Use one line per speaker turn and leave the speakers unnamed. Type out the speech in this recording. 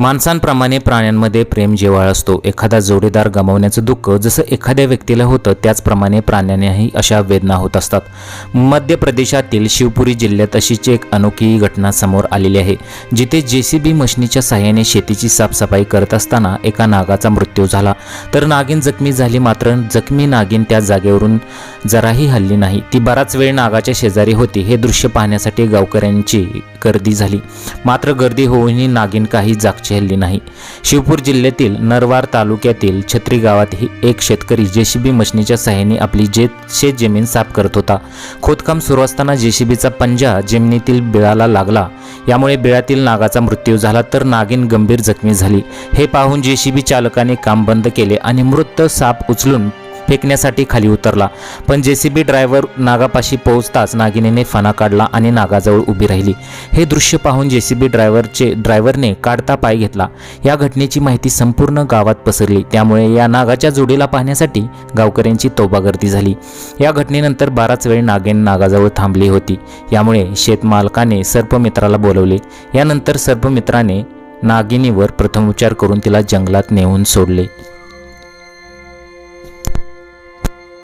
माणसांप्रमाणे प्राण्यांमध्ये प्रेम जिव्हाळ असतो एखादा जोडीदार गमावण्याचं दुःख जसं एखाद्या व्यक्तीला होतं त्याचप्रमाणे प्राण्यांनाही अशा वेदना होत असतात. मध्य प्रदेशातील शिवपुरी जिल्ह्यात अशीच एक अनोखी घटना समोर आलेली आहे जिथे जे सी बी मशनीच्या साह्याने शेतीची साफसफाई करत असताना एका नागाचा मृत्यू झाला. तर नागिन जखमी झाली मात्र जखमी नागिन त्या जागेवरून जराही हल्ली नाही. ती बराच वेळ नागाच्या शेजारी होती. हे दृश्य पाहण्यासाठी गावकऱ्यांची गर्दी झाली. मात्र गर्दी होऊनही नागिन काही जागची हल्ली नाही. शिवपूर जिल्ह्यातील नरवार तालुक्यातील छत्री गावातही एक शेतकरी जेसीबी मशनीच्या सहाय्याने आपली जे शेत जमीन साफ करत होता. खोदकाम सुरू असताना जेसीबीचा पंजा जमिनीतील बिळाला लागला. यामुळे बिळातील नागाचा मृत्यू झाला तर नागिन गंभीर जखमी झाली. हे पाहून जेसीबी चालकाने काम बंद केले आणि मृत साप उचलून फेकण्यासाठी खाली उतरला. पण जेसीबी ड्रायव्हर नागापाशी पोहोचताच नागिनीने फणा काढला आणि नागाजवळ उभी राहिली. हे दृश्य पाहून जेसीबी ड्रायव्हरचे ड्रायव्हरने काढता पाय घेतला. या घटनेची माहिती संपूर्ण गावात पसरली. त्यामुळे या नागाच्या जोडीला पाहण्यासाठी गावकऱ्यांची तोबागर्दी झाली. या घटनेनंतर बराच वेळ नागेन नागाजवळ थांबली होती. यामुळे शेतमालकाने सर्पमित्राला बोलवले. यानंतर सर्पमित्राने नागिनीवर प्रथमोपचार करून तिला जंगलात नेऊन सोडले.